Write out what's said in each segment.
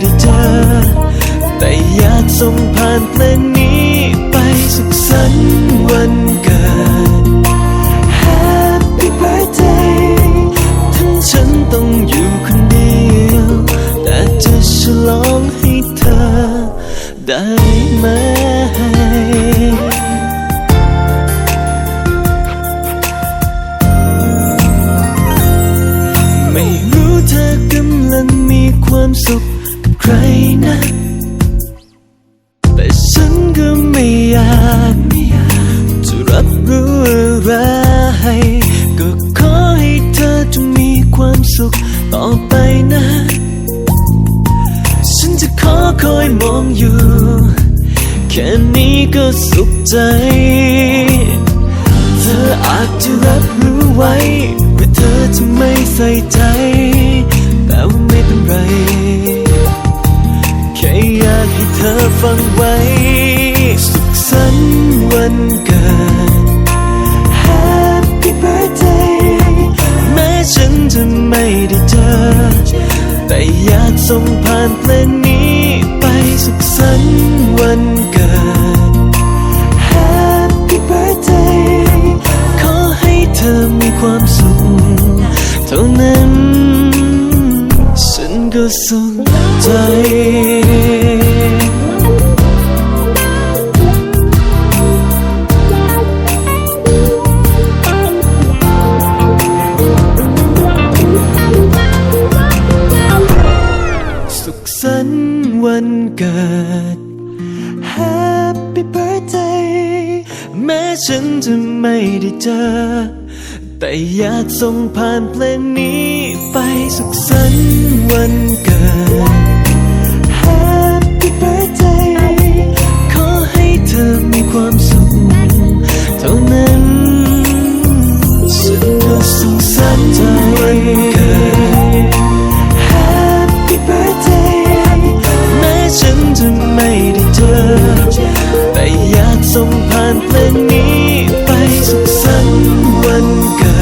ได้เจอ แต่อยากส่งผ่านเพลงนี้ไปสุขสันต์วันเกิด Happy birthday ถึงฉันต้องอยู่คนเดียว แต่จะฉลองให้เธอได้ไหมไม่รู้เธอกำลังมีความสุข นะ แต่ฉันก็ไม่อยากจะรับรู้อะไรก็ขอให้เธอจงมีความสุขต่อไปนะ ฉันจะขอคอยมองอยู่ แค่นี้ก็สุขใจ เธออาจจะรับรู้ไว้ว่าเธอจะไม่ใส่ใจ แต่ว่าไม่เป็นไร ฟังไว้ สุขสันต์วันเกิด Happy birthday แม้ฉันจะไม่ได้เจอ แต่อยากส่งผ่านเพลงนี้ไปสุขสันต์วันเกิด Happy birthday ขอให้เธอมีความสุขเท่านั้น ฉันก็สุขใจ จะไม่ได้เจอ แต่อยากส่งผ่านเพลงนี้ไปสุขสันต์วันเกิด Happy birthday ขอให้เธอมีความสุขเท่านั้นฉันก็สุขสันต์วันเกิด Happy birthday แม้ฉันจะไม่ได้เจอ แต่อยากส่งานเพลงนี้ไปสุขสันต์วันเกิด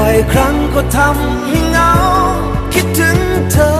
บ่อยครั้งก็ทำให้เหงา คิดถึงเธอ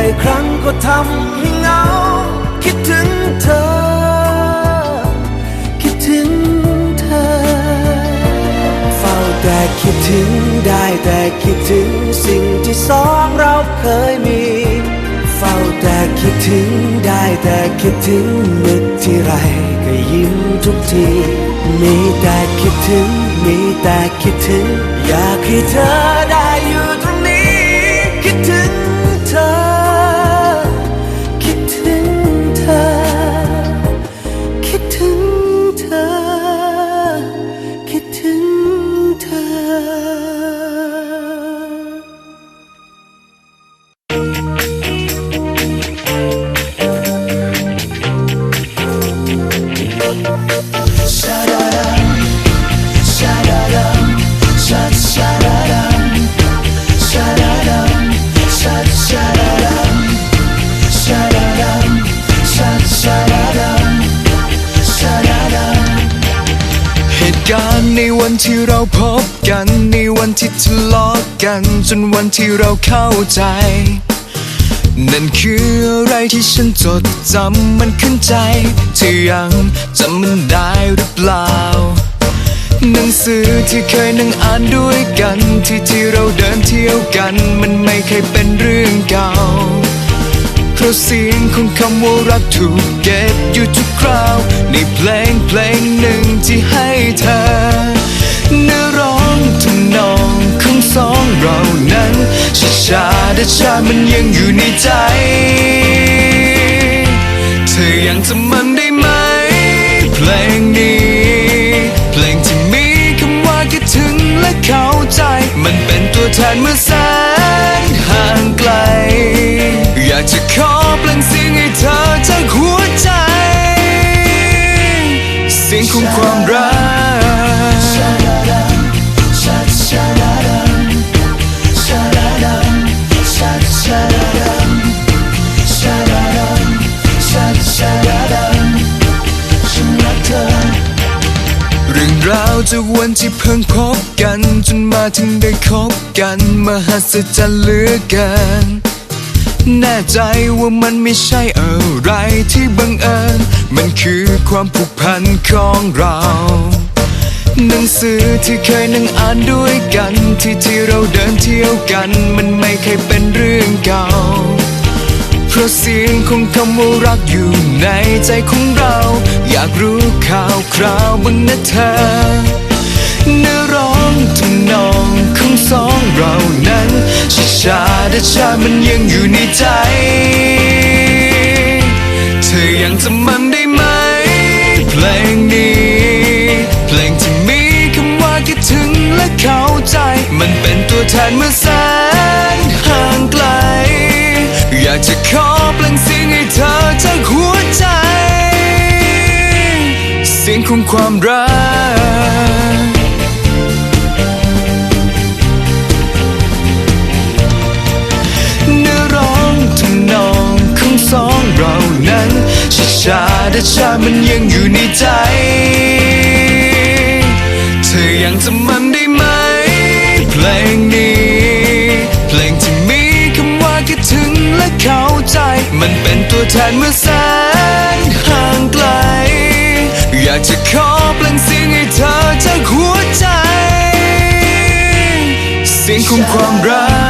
และบ่อยครั้งก็ทำให้เหงา คิดถึงเธอ คิดถึงเธอ เฝ้าแต่คิดถึงได้แต่คิดถึงสิ่งที่สองเราเคยมีเฝ้าแต่คิดถึงได้แต่คิดถึงนึกที่ไรก็ยิ้มทุกที มีแต่คิดถึง มีแต่คิดถึง อยากให้เธอได้อยู่ตรงนี้ คิดถึง การณ์ในวันที่เราพบกันในวันที่ทะเลาะกัน จนวันที่เราเข้าใจ นั่นคืออะไรที่ฉันจดจำมันขึ้นใจ เธอยังจำมันได้หรือเปล่า หนังสือที่เคยนั่งอ่านด้วยกัน ที่ที่เราเดินเที่ยวกัน มันไม่เคยเป็นเรื่องเก่า เพราะเสียงของคำว่ารักถูกเก็บอยู่ทุกคราว ในเพลงเพลงหนึ่งที่ให้เธอาดชามันยังอยู่ในใจ เธอยังจำมันได้ไหม เพลงนี้ เพลงที่มีคำว่าคิดถึงและเข้าใจ มันเป็นตัวแทนเมื่อแสนห่างไกล อยากจะขอเปล่งเสียงให้เธอจากหัวใจ เสียงของความรัก จากวันที่เพิ่งพบกัน จนมาถึงได้คบกัน มหัศจรรย์เหลือเกินแน่ใจว่ามันไม่ใช่อะไรที่บังเอิญ มันคือความผูกพันของเรา หนังสือที่เคยนั่งอ่านด้วยกัน ที่ที่เราเดินเที่ยวกัน มันไม่เคยเป็นเรื่องเก่า เพราะเสียงของคำว่ารักอยู่ในใจของเรา อยากรู้ข่าวคราวบ้างนะเธอเนื้อร้องทำนองของสองเรานั้นชาชาดชามันยังอยู่ในใจ เธอยังจำมันได้ไหม เพลงนี้ เพลงที่มีคำว่าคิดถึงและเข้าใจ มันเป็นตัวแทนเมื่อากจะขอเปล่งเสียงให้เธอจากหัวใจ เสียงของความรัก เนื้อร้องทำนองของสองเรานั้นชาชาดชามันยังอยู่ในใจ เธอยังจำ ใจ มันเป็นตัวแทนเมื่อแสนห่างไกล อยากจะขอเปล่งเสียงให้เธอจากหัวใจ เสียงของความรัก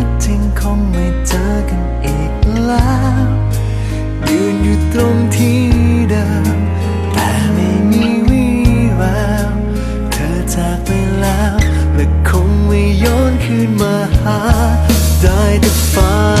ต แล้ว ยืนอยู่ตรงที่เดิม แต่ไม่มีวี่แวว เธอจากไปแล้ว และคงไม่ย้อนคืนมาหา ได้แต่ฝัน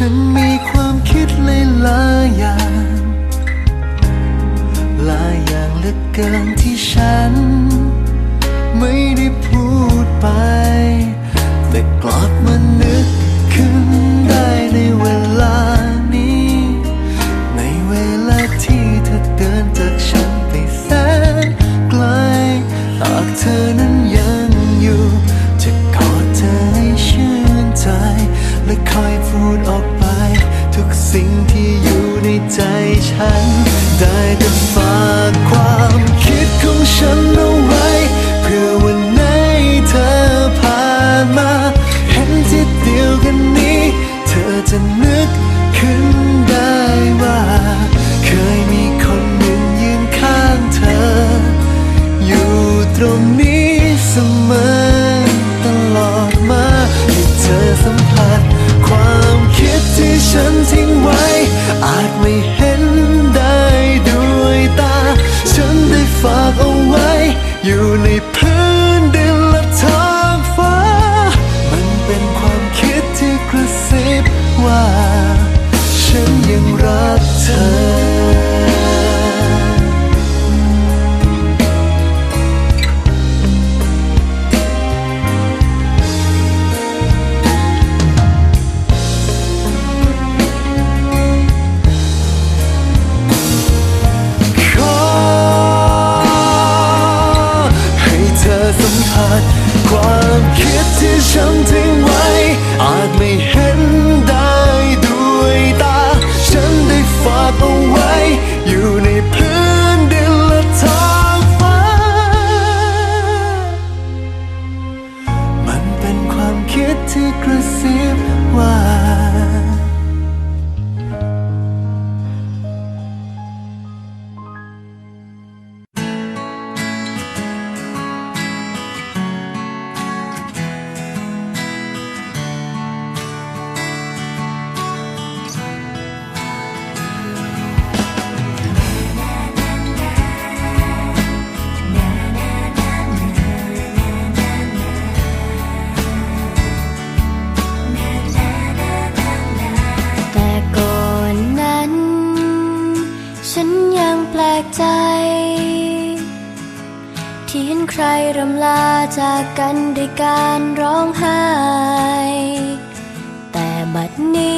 ฉันมีความคิดหลายอย่างหลายอย่างเหลือเกินที่ฉัน ไม่ได้พูดไป แต่กลอบมัน กันด้วยการร้องไห้ แต่บัดนี้